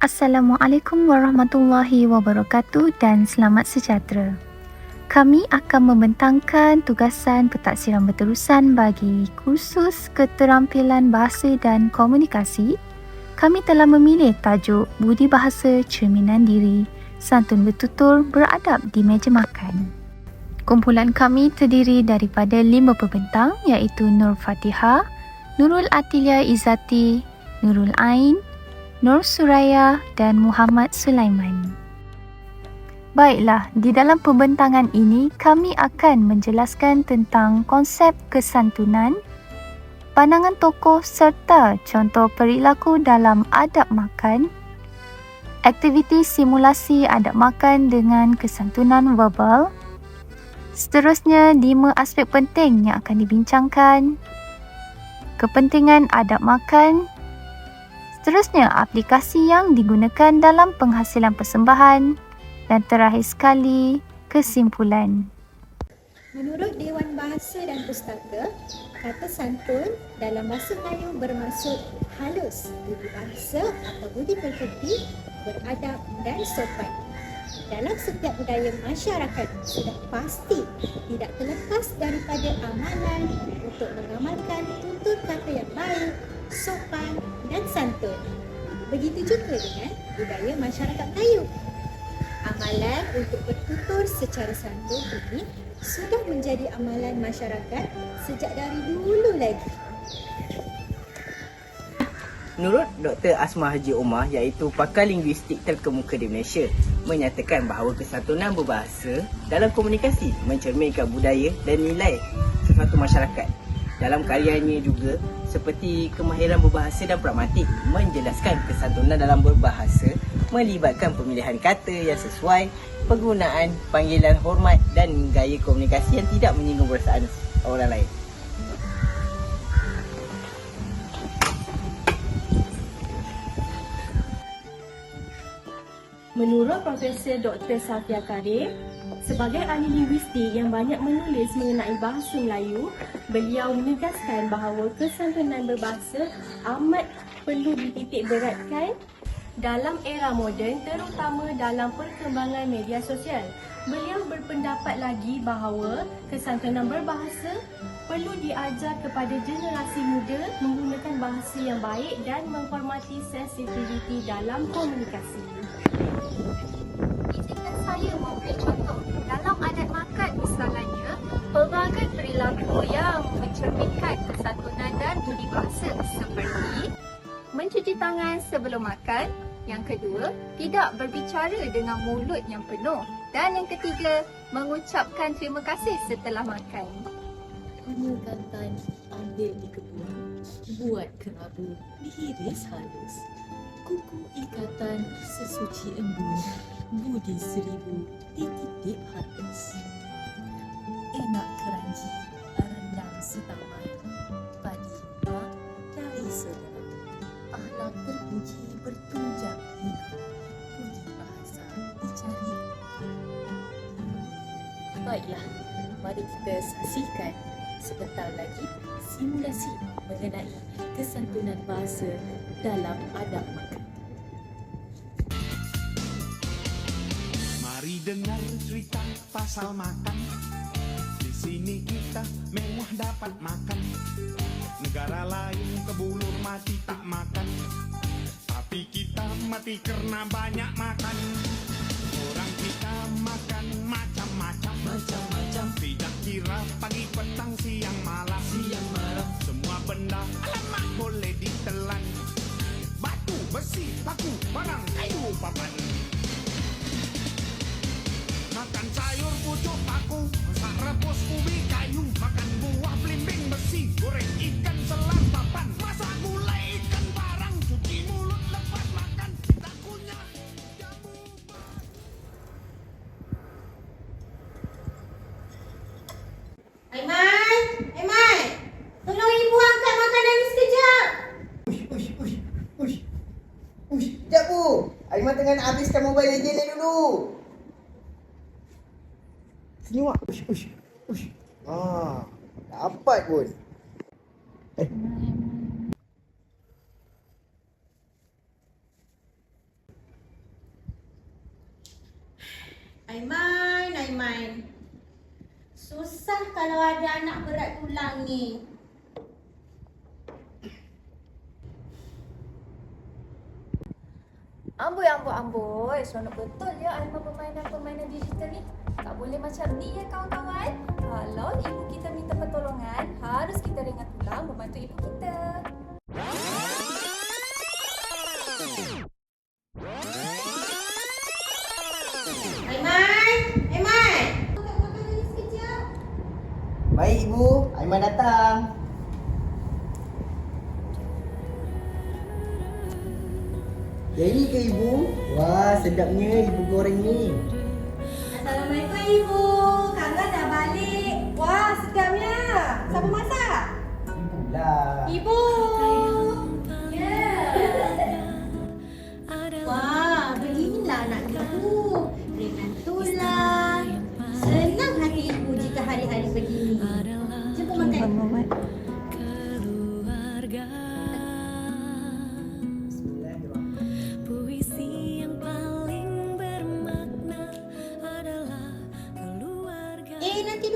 Assalamualaikum warahmatullahi wabarakatuh dan selamat sejahtera. Kami akan membentangkan tugasan pentaksiran berterusan bagi kursus keterampilan bahasa dan komunikasi. Kami telah memilih tajuk Budi Bahasa Cerminan Diri, Santun Bertutur Beradab di Meja Makan. Kumpulan kami terdiri daripada lima pembentang iaitu Nur Fatihah, Nurul Atilia Izzati, Nurul Ain, Nur Suraya dan Muhammad Sulaiman. Baiklah, di dalam pembentangan ini kami akan menjelaskan tentang konsep kesantunan, pandangan tokoh serta contoh perilaku dalam adab makan, aktiviti simulasi adab makan dengan kesantunan verbal, seterusnya lima aspek penting yang akan dibincangkan, kepentingan adab makan, Seterusnya, aplikasi yang digunakan dalam penghasilan persembahan dan terakhir sekali, kesimpulan. Menurut Dewan Bahasa dan Pustaka, kata santun dalam bahasa Melayu bermaksud halus, budi bahasa atau budi pekerti, beradab dan sopan. Dalam setiap budaya masyarakat sudah pasti tidak terlepas daripada amalan untuk mengamalkan tutur kata yang baik, sopan dan santun. Begitu juga dengan budaya masyarakat Melayu. Amalan untuk bertutur secara santun ini sudah menjadi amalan masyarakat sejak dari dulu lagi. Menurut Dr. Asma Haji Omar iaitu pakar linguistik terkemuka di Malaysia menyatakan bahawa kesantunan berbahasa dalam komunikasi mencerminkan budaya dan nilai sesuatu masyarakat dalam karyanya juga seperti kemahiran berbahasa dan pragmatik menjelaskan kesantunan dalam berbahasa melibatkan pemilihan kata yang sesuai, penggunaan panggilan hormat dan gaya komunikasi yang tidak menyinggung perasaan orang lain. Menurut Profesor Dr. Safia Karim, sebagai ahli linguistik yang banyak menulis mengenai bahasa Melayu, beliau menegaskan bahawa kesantunan berbahasa amat perlu dititik beratkan dalam era moden terutama dalam perkembangan media sosial. Beliau berpendapat lagi bahawa kesantunan berbahasa perlu diajar kepada generasi muda menggunakan bahasa yang baik dan menghormati sensitiviti dalam komunikasi. Izinkan saya memberi contoh. Dalam adat makan misalnya, pelbagai perilaku yang mencerminkan kesantunan dan budi bahasa seperti mencuci tangan sebelum makan, yang kedua, tidak berbicara dengan mulut yang penuh dan yang ketiga, mengucapkan terima kasih setelah makan. Penyekatan ambil di kebun, buat kerabu, dihiris halus. Kuku ikatan sesuci embun, budi seribu, dititip halus. Enak keranji, rendang setaman, padi mak dari saudara. Ahlak terpuji bertunjang hina, bahasa dicari. Baiklah, mari kita saksikan sebentar lagi simulasi mengenai kesantunan bahasa dalam adab makan. Mari dengar cerita pasal makan. Di sini kita mewah dapat makan. Negara lain kebulur mati tak makan. Tapi kita mati karena banyak makan. Orang kita makan macam-macam. Kira pagi, petang, siang, malam. Siang, malam. Semua benda alamak boleh ditelan. Batu, besi, paku, barang, kayu, papan. Makan sayur pucuk paku Masak rebus ubi kayu Makan buah belimbing besi Goreng ikan Nak habiskan mobile legend ni dulu. Sini wak. Ush, ush, ush. Ah, dapat pun. Eh. Aiman, Aiman. Susah kalau ada anak berat tulang ni. Amboi, amboi, amboi. Seronok betul ya Aiman permainan-permainan digital ni. Tak boleh macam ni ya kawan-kawan. Wah, sedapnya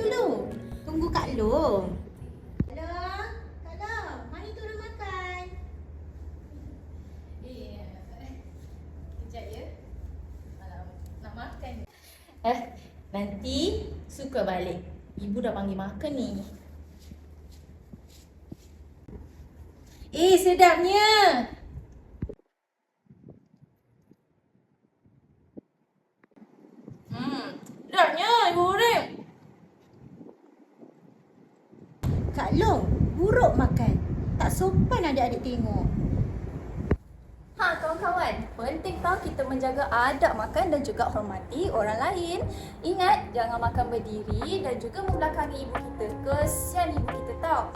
dulu. Tunggu Kak Long. Halo, Kak Long. Mari turun makan. Eh, kejap ya. Nak makan. Eh, nanti suka balik. Ibu dah panggil makan ni. Eh, sedapnya. Hmm, sedapnya ibu goreng. Kak Long, buruk makan. Tak sopan adik-adik tengok. Ha kawan-kawan, penting tau kita menjaga adab makan dan juga hormati orang lain. Ingat, jangan makan berdiri dan juga membelakangi ibu kita. Kesian ibu kita tau.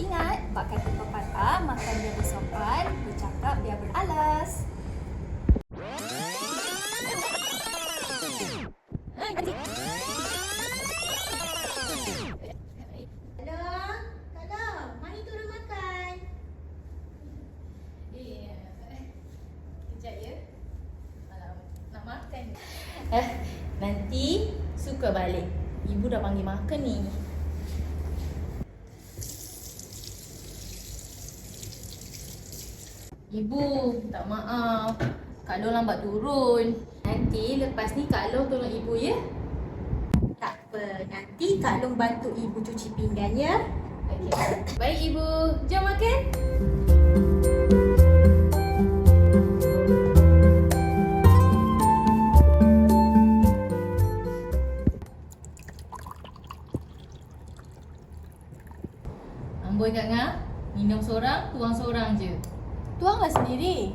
Ingat, bak kata pepatah, makan biar bersopan, bercakap biar beralas. Ibu, tak maaf. Kak Long lambat turun. Nanti lepas ni Kak Long tolong ibu ya. Tak apa, nanti Kak Long bantu ibu cuci pinggan ya. Okey. Baik ibu, jom makan. Amboi Kak Ngah, minum seorang, tuang seorang je. Tuanglah sendiri.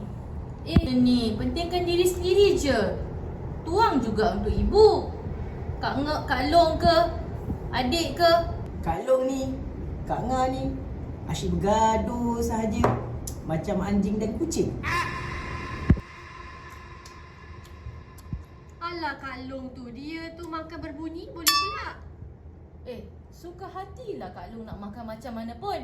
Eh ni, pentingkan diri sendiri je. Tuang juga untuk ibu. Kak Ngah, Kak Long ke, adik ke, Kak Long ni, Kak Nga ni asyik bergaduh sahaja macam anjing dan kucing. Alah kalung tu, dia tu makan berbunyi boleh pula. Eh, suka hatilah Kak Long nak makan macam mana pun.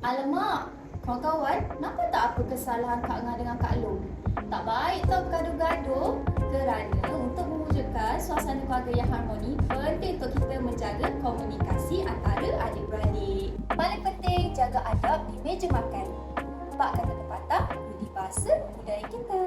Alamak, kawan-kawan, nampak tak apa kesalahan Kak Ngah dengan Kak Long? Tak baik tau bergaduh-gaduh kerana untuk mewujudkan suasana keluarga yang harmoni, penting untuk kita menjaga komunikasi antara adik-beradik. Paling penting, jaga adab di meja makan. Bak kata pepatah, budi bahasa budaya kita.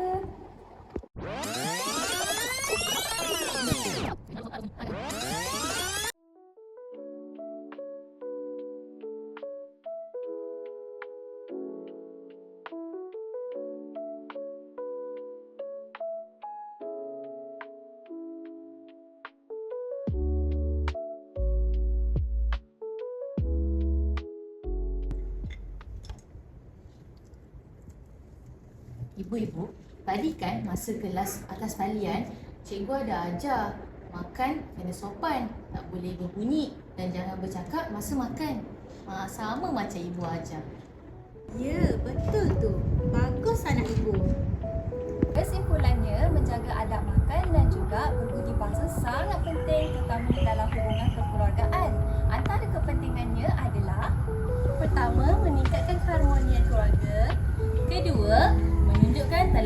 Ibu-ibu, tadi kan masa kelas atas talian, cikgu ada ajar makan kena sopan, tak boleh berbunyi dan jangan bercakap masa makan. Ha, sama macam ibu ajar. Ya, betul tu. Bagus anak ibu. Kesimpulannya, menjaga adab makan dan juga berbudi bahasa sangat penting terutama dalam hubungan kekeluargaan. Antara kepentingannya adalah pertama, meningkatkan keharmonian keluarga. Kedua,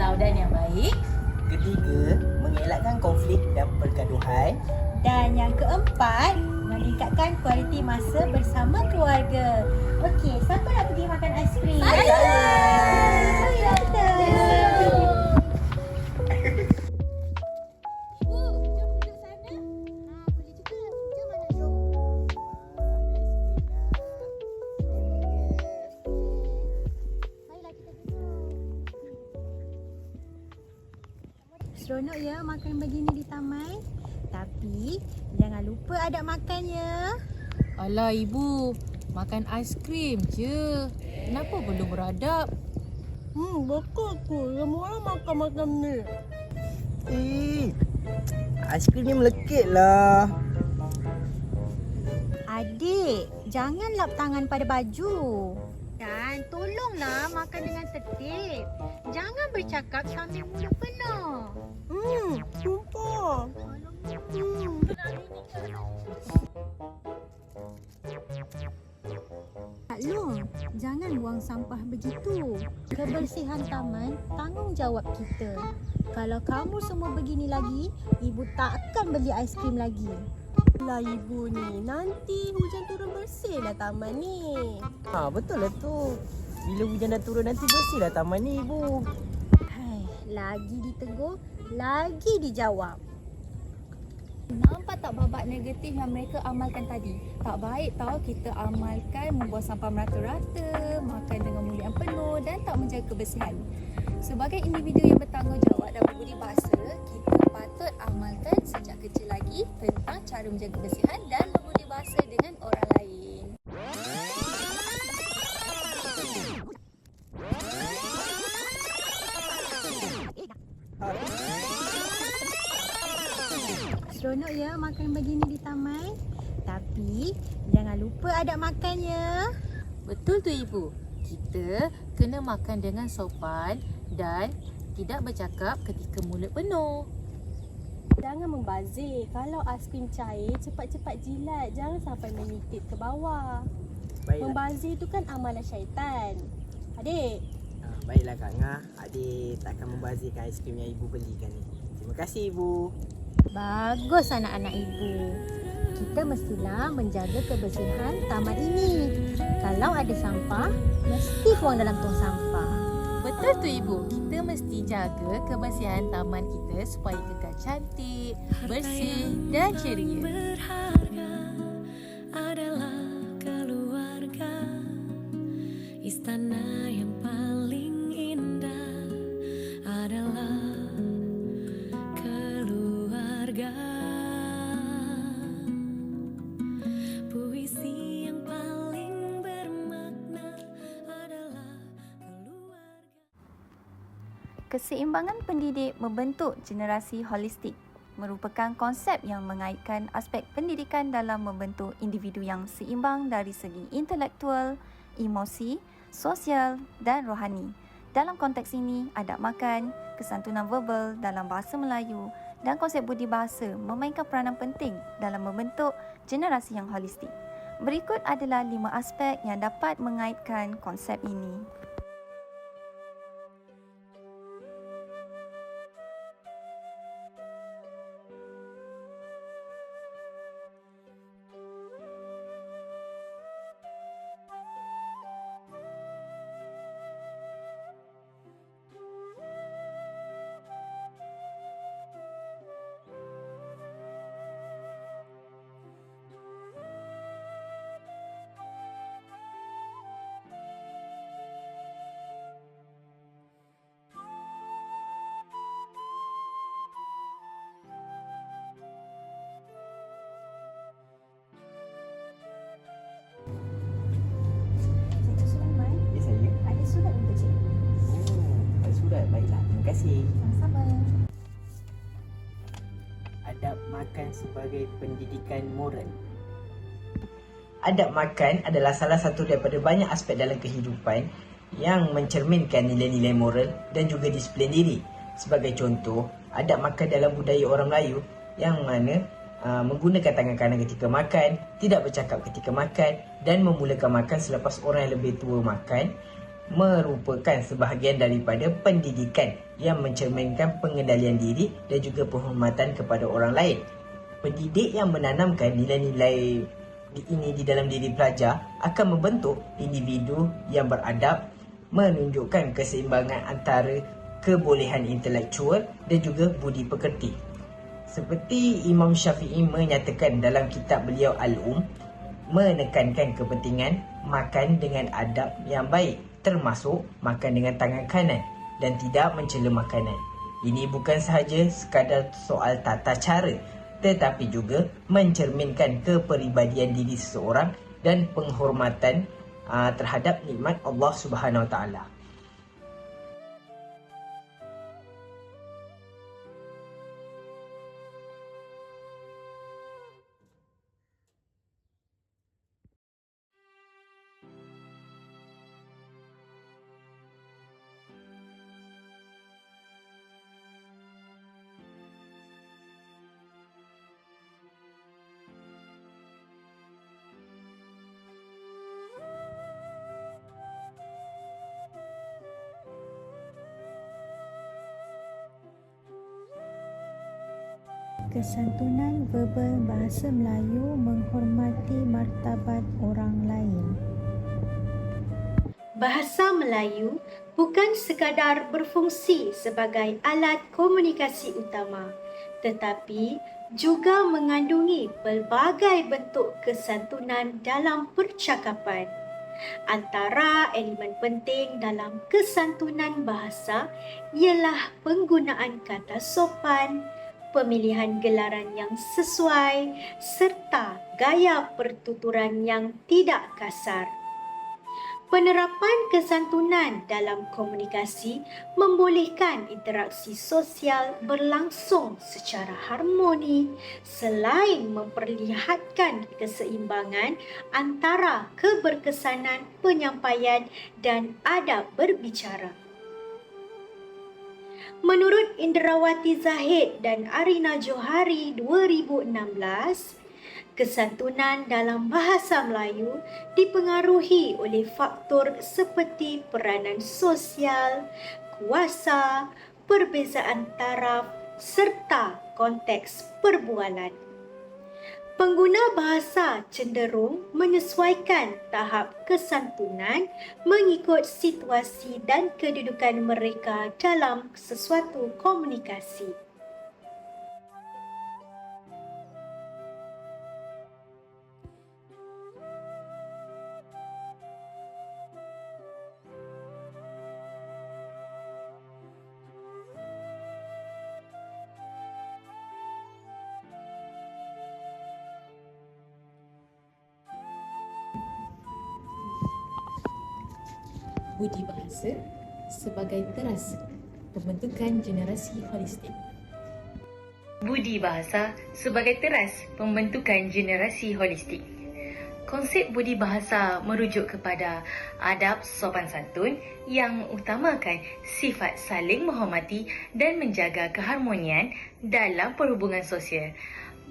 telaudan yang baik. Ketiga, mengelakkan konflik dan pergaduhan. Dan yang keempat, meningkatkan kualiti masa bersama keluarga. Okey, siapa nak pergi makan aiskrim? Saya! Saya! Seronok Alah ibu, makan aiskrim je. Kenapa perlu beradab? Hmm, bakal aku. Semua orang makan-makan ni. Eh, aiskrim ni melekit lah. Adik, jangan lap tangan pada baju. Dan tolonglah makan dengan tertib. Jangan bercakap sambil mulut penuh. Hmm, sumpah. Hmm. Kak Long, jangan buang sampah begitu. Kebersihan taman tanggungjawab kita. Kalau kamu semua begini lagi, ibu tak akan beli aiskrim lagi. Lah ibu ni, nanti hujan turun bersihlah taman ni. Ha, betul lah tu. Bila hujan dah turun nanti bersihlah taman ni ibu. Hai, lagi ditegur, lagi dijawab. Nampak tak babak negatif yang mereka amalkan tadi? Tak baik tau kita amalkan membuang sampah merata-rata, makan dengan mulut yang penuh dan tak menjaga kebersihan. Sebagai individu yang bertanggungjawab dan berbudi bahasa, kita patut amalkan sejak kecil lagi tentang cara menjaga kebersihan dan berbudi bahasa dengan orang lain. Ya makan begini di taman. Tapi jangan lupa ada makan ya. Betul tu ibu. Kita kena makan dengan sopan dan tidak bercakap ketika mulut penuh. Jangan membazir. Kalau aiskrim cair, cepat-cepat jilat. Jangan sampai menyitit ke bawah. Baiklah. Membazir tu kan amalan syaitan. Adik, Ha, baiklah Kak Ngah. Adik tak akan membazirkan aiskrim yang ibu belikan ni. Terima kasih ibu. Bagus anak-anak ibu. Kita mestilah menjaga kebersihan taman ini. Kalau ada sampah, mesti buang dalam tong sampah. Betul tu ibu. Kita mesti jaga kebersihan taman kita supaya kekal cantik, bersih dan ceria. berharga adalah keluarga Istana yang paling Keseimbangan pendidik membentuk generasi holistik merupakan konsep yang mengaitkan aspek pendidikan dalam membentuk individu yang seimbang dari segi intelektual, emosi, sosial dan rohani. Dalam konteks ini, adab makan, kesantunan verbal dalam bahasa Melayu dan konsep budi bahasa memainkan peranan penting dalam membentuk generasi yang holistik. Berikut adalah lima aspek yang dapat mengaitkan konsep ini. Sama-sama. Adab makan sebagai pendidikan moral. Adab makan adalah salah satu daripada banyak aspek dalam kehidupan yang mencerminkan nilai-nilai moral dan juga disiplin diri. Sebagai contoh, adab makan dalam budaya orang Melayu yang mana uh, menggunakan tangan kanan ketika makan, tidak bercakap ketika makan dan memulakan makan selepas orang yang lebih tua makan merupakan sebahagian daripada pendidikan yang mencerminkan pengendalian diri dan juga penghormatan kepada orang lain. Pendidik yang menanamkan nilai-nilai ini di dalam diri pelajar akan membentuk individu yang beradab, menunjukkan keseimbangan antara kebolehan intelektual dan juga budi pekerti. Seperti Imam Syafi'i menyatakan dalam kitab beliau Al-Um, menekankan kepentingan makan dengan adab yang baik termasuk makan dengan tangan kanan dan tidak mencela makanan. Ini bukan sahaja sekadar soal tata cara tetapi juga mencerminkan kepribadian diri seseorang dan penghormatan aa, terhadap nikmat Allah Subhanahu Wa Taala. Kesantunan verbal bahasa Melayu menghormati martabat orang lain. Bahasa Melayu bukan sekadar berfungsi sebagai alat komunikasi utama, tetapi juga mengandungi pelbagai bentuk kesantunan dalam percakapan. Antara elemen penting dalam kesantunan bahasa ialah penggunaan kata sopan, pemilihan gelaran yang sesuai serta gaya pertuturan yang tidak kasar. Penerapan kesantunan dalam komunikasi membolehkan interaksi sosial berlangsung secara harmoni selain memperlihatkan keseimbangan antara keberkesanan penyampaian dan adab berbicara. Menurut Indrawati Zahid dan Arina Johari 2016, kesantunan dalam bahasa Melayu dipengaruhi oleh faktor seperti peranan sosial, kuasa, perbezaan taraf serta konteks perbualan. Pengguna bahasa cenderung menyesuaikan tahap kesantunan mengikut situasi dan kedudukan mereka dalam sesuatu komunikasi. Budi bahasa sebagai teras pembentukan generasi holistik. Budi bahasa sebagai teras pembentukan generasi holistik. Konsep budi bahasa merujuk kepada adab sopan santun yang utamakan sifat saling menghormati dan menjaga keharmonian dalam perhubungan sosial.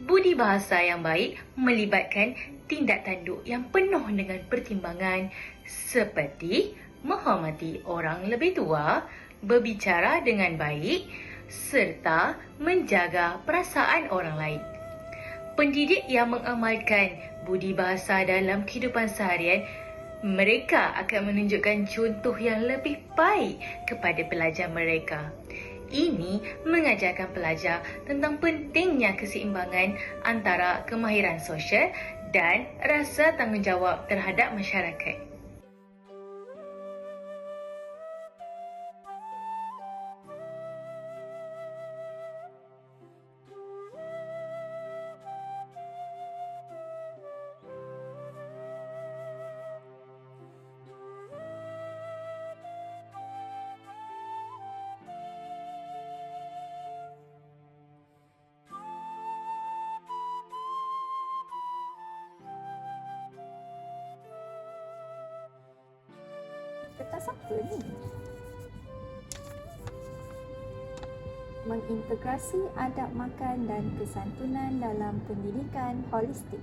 Budi bahasa yang baik melibatkan tindak tanduk yang penuh dengan pertimbangan seperti menghormati orang lebih tua, berbicara dengan baik serta menjaga perasaan orang lain. Pendidik yang mengamalkan budi bahasa dalam kehidupan seharian mereka akan menunjukkan contoh yang lebih baik kepada pelajar mereka. Ini mengajarkan pelajar tentang pentingnya keseimbangan antara kemahiran sosial dan rasa tanggungjawab terhadap masyarakat. Mengintegrasi adab makan dan kesantunan dalam pendidikan holistik.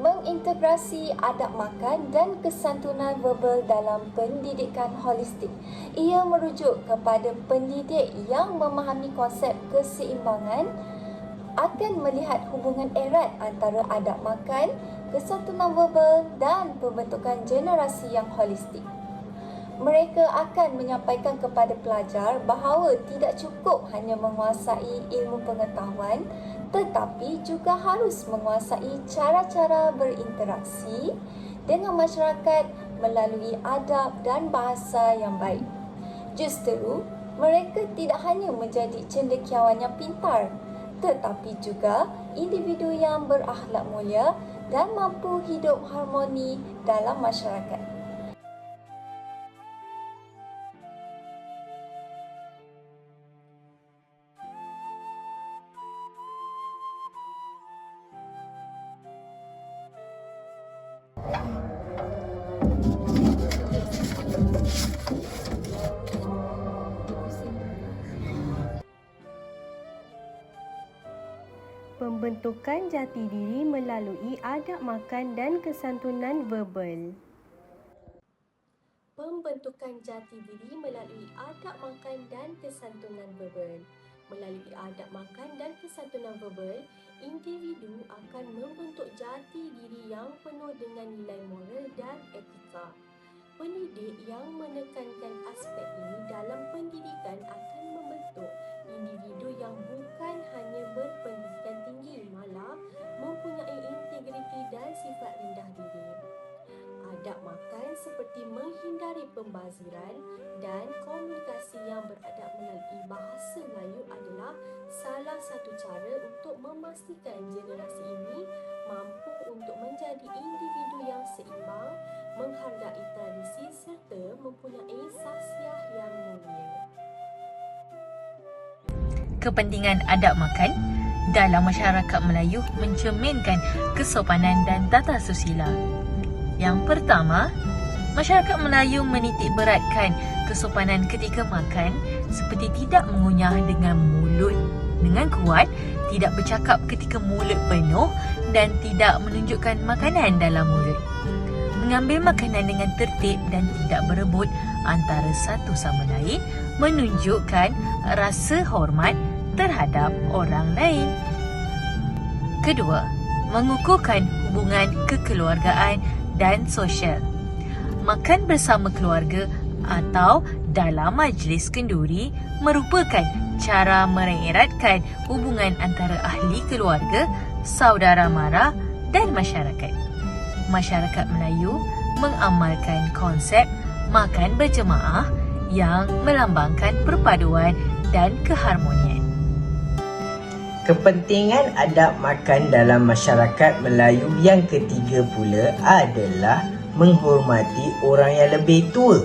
Meng mengintegrasi adab makan dan kesantunan verbal dalam pendidikan holistik. Ia merujuk kepada pendidik yang memahami konsep keseimbangan akan melihat hubungan erat antara adab makan, kesantunan verbal dan pembentukan generasi yang holistik. Mereka akan menyampaikan kepada pelajar bahawa tidak cukup hanya menguasai ilmu pengetahuan tetapi juga harus menguasai cara-cara berinteraksi dengan masyarakat melalui adab dan bahasa yang baik. Justeru, mereka tidak hanya menjadi cendekiawan yang pintar tetapi juga individu yang berakhlak mulia dan mampu hidup harmoni dalam masyarakat. Pembentukan jati diri melalui adab makan dan kesantunan verbal. Pembentukan jati diri melalui adab makan dan kesantunan verbal. Melalui adab makan dan kesantunan verbal, individu akan membentuk jati diri yang penuh dengan nilai moral dan etika. Pendidik yang menekankan aspek ini dalam pendidikan akan membentuk individu yang bukan hanya berpendidikan tinggi malah mempunyai integriti dan sifat rendah diri. Adab makan seperti menghindari pembaziran dan komunikasi yang beradab melalui bahasa untuk memastikan generasi ini mampu untuk menjadi individu yang seimbang, menghargai tradisi serta mempunyai sasiah yang mulia. kepentingan adab makan dalam masyarakat Melayu mencerminkan kesopanan dan tata susila. Yang pertama, masyarakat Melayu menitik beratkan kesopanan ketika makan seperti tidak mengunyah dengan mulut dengan kuat, tidak bercakap ketika mulut penuh dan tidak menunjukkan makanan dalam mulut. Mengambil makanan dengan tertib dan tidak berebut antara satu sama lain menunjukkan rasa hormat terhadap orang lain. Kedua, mengukuhkan hubungan kekeluargaan dan sosial. Makan bersama keluarga atau dalam majlis kenduri merupakan cara mengeratkan hubungan antara ahli keluarga, saudara mara dan masyarakat. Masyarakat Melayu mengamalkan konsep makan berjemaah yang melambangkan perpaduan dan keharmonian. Kepentingan adab makan dalam masyarakat Melayu yang ketiga pula adalah menghormati orang yang lebih tua.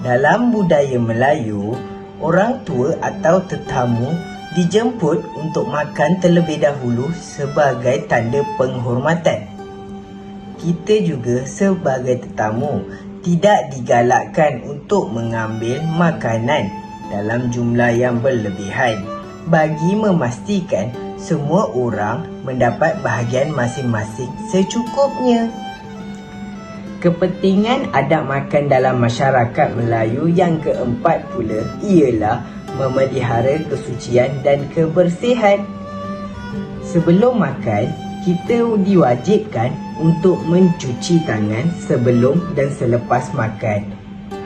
Dalam budaya Melayu, orang tua atau tetamu dijemput untuk makan terlebih dahulu sebagai tanda penghormatan. Kita juga sebagai tetamu tidak digalakkan untuk mengambil makanan dalam jumlah yang berlebihan bagi memastikan semua orang mendapat bahagian masing-masing secukupnya. Kepentingan adab makan dalam masyarakat Melayu yang keempat pula ialah memelihara kesucian dan kebersihan. Sebelum makan, kita diwajibkan untuk mencuci tangan sebelum dan selepas makan.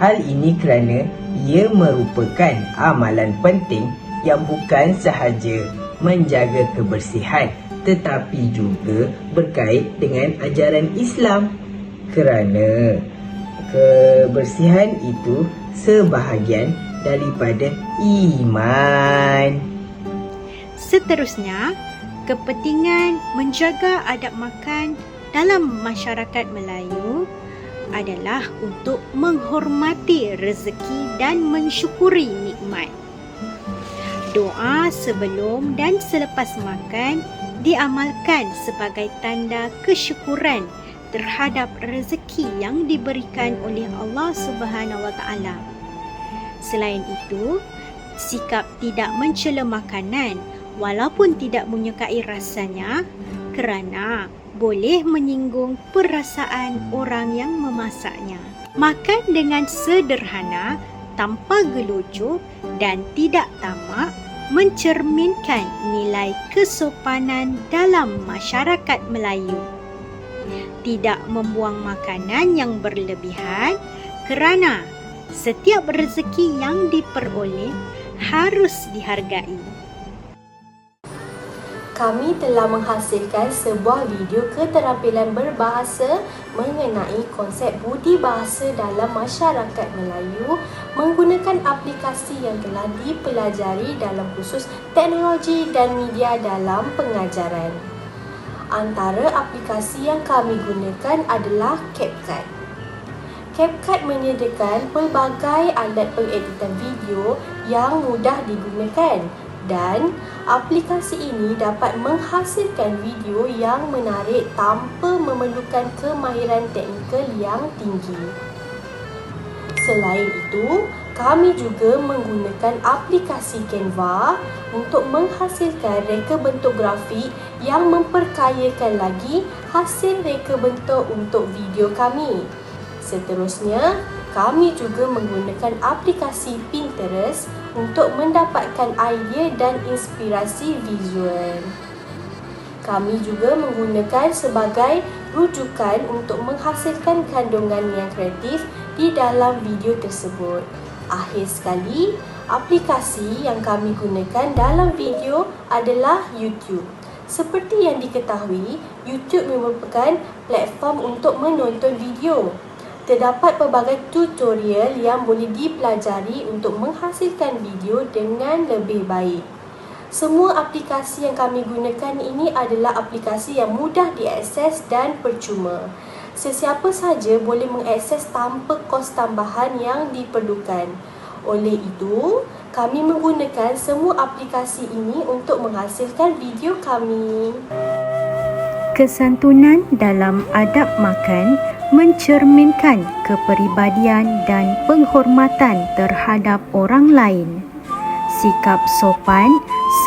Hal ini kerana ia merupakan amalan penting yang bukan sahaja menjaga kebersihan tetapi juga berkait dengan ajaran Islam kerana kebersihan itu sebahagian daripada iman. Seterusnya, kepentingan menjaga adab makan dalam masyarakat Melayu adalah untuk menghormati rezeki dan mensyukuri nikmat. Doa sebelum dan selepas makan diamalkan sebagai tanda kesyukuran terhadap rezeki yang diberikan oleh Allah Subhanahu Wa Taala. Selain itu, sikap tidak mencela makanan walaupun tidak menyukai rasanya kerana boleh menyinggung perasaan orang yang memasaknya. Makan dengan sederhana, tanpa gelucu dan tidak tamak mencerminkan nilai kesopanan dalam masyarakat Melayu. Tidak membuang makanan yang berlebihan kerana setiap rezeki yang diperoleh harus dihargai. Kami telah menghasilkan sebuah video keterampilan berbahasa mengenai konsep budi bahasa dalam masyarakat Melayu menggunakan aplikasi yang telah dipelajari dalam kursus teknologi dan media dalam pengajaran. Antara aplikasi yang kami gunakan adalah CapCut. CapCut menyediakan pelbagai alat pengeditan video yang mudah digunakan dan aplikasi ini dapat menghasilkan video yang menarik tanpa memerlukan kemahiran teknikal yang tinggi. Selain itu, kami juga menggunakan aplikasi Canva untuk menghasilkan reka bentuk grafik yang memperkayakan lagi hasil reka bentuk untuk video kami. Seterusnya, kami juga menggunakan aplikasi Pinterest untuk mendapatkan idea dan inspirasi visual. Kami juga menggunakan sebagai rujukan untuk menghasilkan kandungan yang kreatif di dalam video tersebut. Akhir sekali, aplikasi yang kami gunakan dalam video adalah YouTube. Seperti yang diketahui, YouTube merupakan platform untuk menonton video. Terdapat pelbagai tutorial yang boleh dipelajari untuk menghasilkan video dengan lebih baik. Semua aplikasi yang kami gunakan ini adalah aplikasi yang mudah diakses dan percuma. Sesiapa saja boleh mengakses tanpa kos tambahan yang diperlukan. Oleh itu, kami menggunakan semua aplikasi ini untuk menghasilkan video kami. Kesantunan dalam adab makan mencerminkan kepribadian dan penghormatan terhadap orang lain. Sikap sopan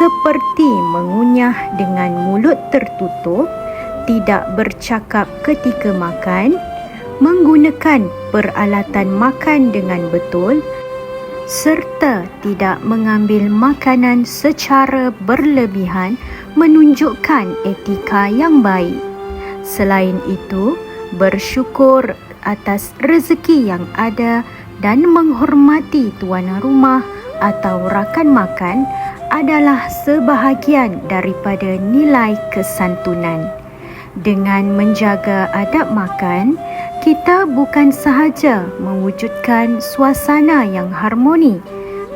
seperti mengunyah dengan mulut tertutup, tidak bercakap ketika makan, menggunakan peralatan makan dengan betul serta tidak mengambil makanan secara berlebihan menunjukkan etika yang baik. Selain itu, bersyukur atas rezeki yang ada dan menghormati tuan rumah atau rakan makan adalah sebahagian daripada nilai kesantunan. Dengan menjaga adab makan, kita bukan sahaja mewujudkan suasana yang harmoni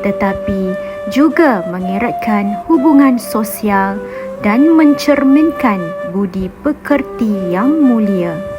tetapi juga mengeratkan hubungan sosial dan mencerminkan budi pekerti yang mulia.